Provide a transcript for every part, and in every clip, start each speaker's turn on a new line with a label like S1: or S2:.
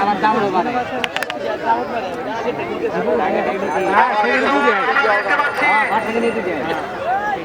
S1: আমার দাম বাড়ে হ্যাঁ সেদিন দিয়ে হ্যাঁ সেদিন দিয়ে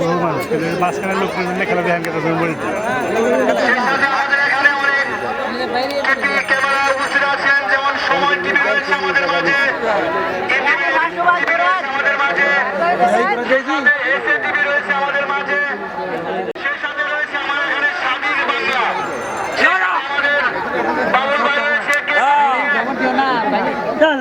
S1: বহু মানুষ কিন্তু
S2: মাঝখানে লোক খেলা ধ্যান করতে বলি
S1: ক্যামেরা রয়েছে আমাদের মাঝে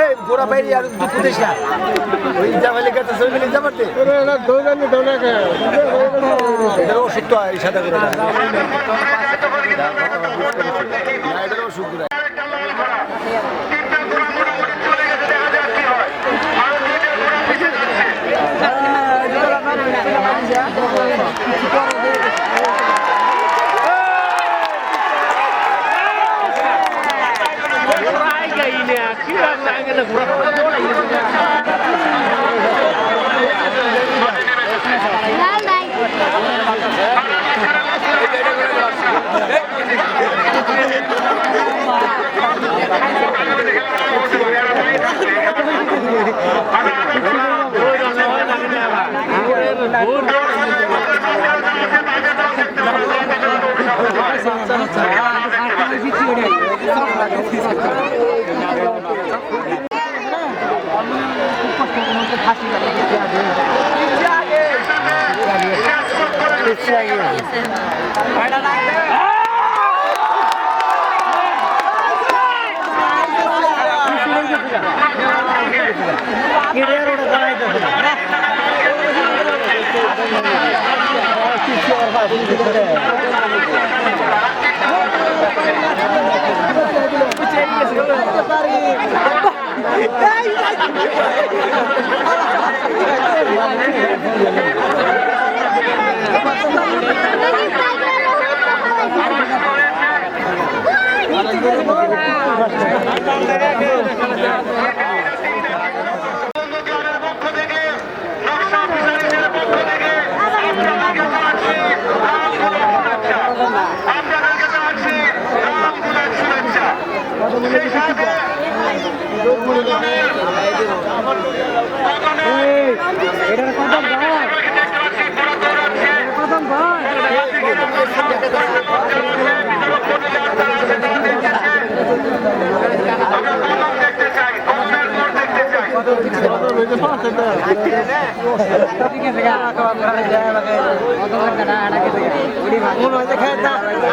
S1: এই
S3: গোড়া বাইরে আর দুঃখ দিস না। ওই জামালের কাছে চলে গেলে জামাতে ওষুধ তো এই
S1: সাদা Good. ফাঁসি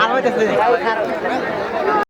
S1: আর হইতেছে